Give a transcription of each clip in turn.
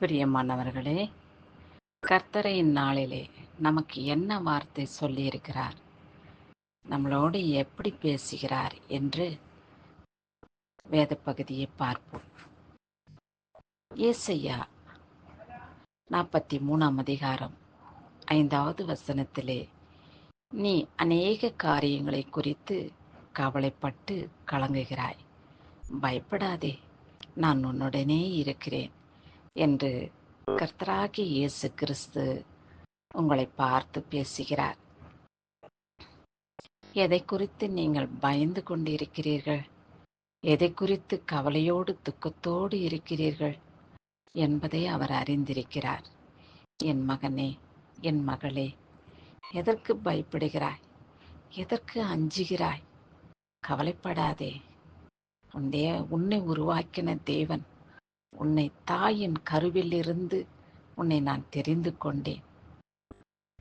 பிரியமானவர்களே கர்த்தரையின் நாளிலே நமக்கு என்ன வார்த்தை சொல்லியிருக்கிறார்? நம்மளோடு எப்படி பேசுகிறார் என்று வேத பகுதியை பார்ப்போம். ஏசையா நாற்பத்தி மூணாம் அதிகாரம் ஐந்தாவது வசனத்திலே நீ அநேக காரியங்களை குறித்து கவலைப்பட்டு கலங்குகிறாய். பயப்படாதே நான் உன்னுடனே இருக்கிறேன். என்று கர்த்தராகி இயேசு கிறிஸ்து உங்களை பார்த்து பேசுகிறார். எதை குறித்து நீங்கள் பயந்து கொண்டிருக்கிறீர்கள்? எதை குறித்து கவலையோடு துக்கத்தோடு இருக்கிறீர்கள் என்பதை அவர் அறிந்திருக்கிறார். என் மகனே என் மகளே எதற்கு பயப்படுகிறாய்? எதற்கு அஞ்சுகிறாய்? கவலைப்படாதே. உன்னே உன்னை உருவாக்கின தேவன் உன்னை தாயின் கருவிலிருந்து உன்னை நான் தெரிந்து கொண்டேன்.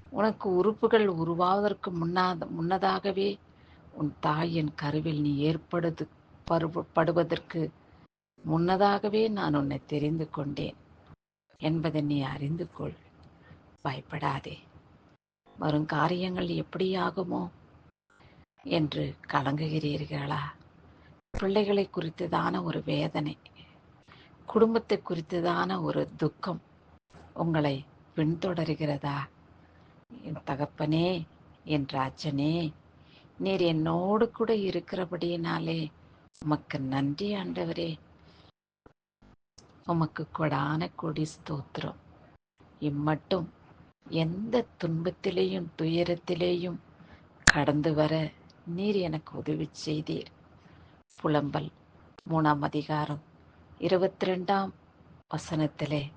உனக்கு உறுப்புகள் உருவாவதற்கு முன்னாத முன்னதாகவே உன் தாயின் கருவில் நீ ஏற்படுது பருவ படுவதற்கு முன்னதாகவே நான் உன்னை தெரிந்து கொண்டேன் என்பதை நீ அறிந்து கொள். பயப்படாதே. வரும் காரியங்கள் எப்படியாகுமோ என்று கலங்குகிறீர்களா? பிள்ளைகளை குறித்ததான ஒரு வேதனை. குடும்பத்தை குறித்ததான ஒரு துக்கம் உங்களை பின்தொடர்கிறதா? என் தகப்பனே என் ராஜனே நீர் என்னோடு கூட இருக்கிறபடியினாலே உமக்கு நன்றி ஆண்டவரே. உமக்கு கொடான கொடி ஸ்தோத்திரம். இம்மட்டும் எந்த துன்பத்திலேயும் துயரத்திலேயும் கடந்து வர நீர் எனக்கு உதவி செய்தீர். புலம்பல் மூணாம் அதிகாரம் இருபத்தி ரெண்டாம் வசனத்திலே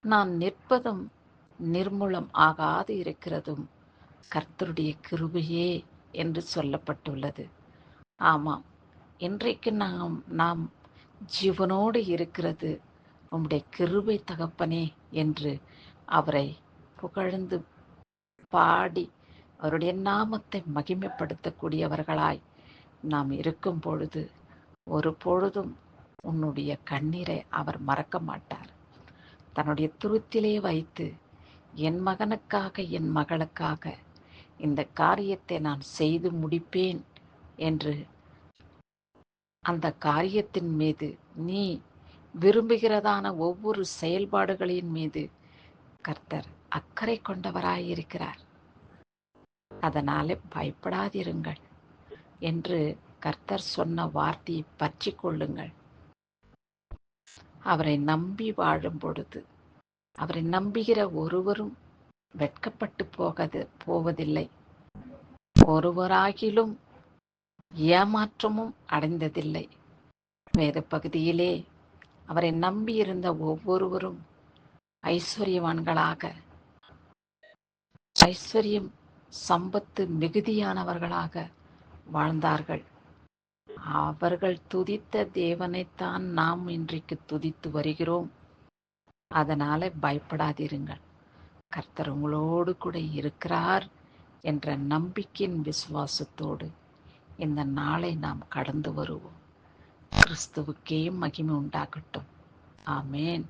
நான் நிற்பதும் நிர்மூலம் ஆகாது இருக்கிறதும் கர்த்தருடைய கிருபையே என்று சொல்லப்பட்டுள்ளது. ஆமாம் இன்றைக்கு நாம் நாம் ஜீவனோடு இருக்கிறது உம்முடைய கிருபை தகப்பனே என்று அவரை புகழ்ந்து பாடி அவருடைய நாமத்தை மகிமைப்படுத்தக்கூடியவர்களாய் நாம் இருக்கும் பொழுது ஒரு பொழுதும் உன்னுடைய கண்ணீரை அவர் மறக்க மாட்டார். தன்னுடைய துருத்திலே வைத்து என் மகனுக்காக என் மகளுக்காக இந்த காரியத்தை நான் செய்து முடிப்பேன் என்று அந்த காரியத்தின் மீது நீ விரும்புகிறதான ஒவ்வொரு செயல்பாடுகளின் மீது கர்த்தர் அக்கறை கொண்டவராயிருக்கிறார். அதனாலே பயப்படாதிருங்கள் என்று கர்த்தர் சொன்ன வார்த்தையை பற்றி கொள்ளுங்கள். அவரை நம்பி வாழும் பொழுது அவரை நம்புகிற ஒருவரும் வெட்கப்பட்டு போகது போவதில்லை. ஒருவராகிலும் ஏமாற்றமும் அடைந்ததில்லை. வேத பகுதியிலே அவரை நம்பியிருந்த ஒவ்வொருவரும் ஐஸ்வர்யவான்களாக ஐஸ்வர்யம் சம்பத்து மிகுதியானவர்களாக வாழ்ந்தார்கள். அவர்கள் துதித்த தேவனைத்தான் நாம் இன்றைக்கு துதித்து வருகிறோம். அதனால பயப்படாதிருங்கள். கர்த்தர் உங்களோடு கூட இருக்கிறார் என்ற நம்பிக்கையின் விசுவாசத்தோடு இந்த நாளை நாம் கடந்து வருவோம். கிறிஸ்துவுக்கே மகிமை உண்டாகட்டும். ஆமேன்.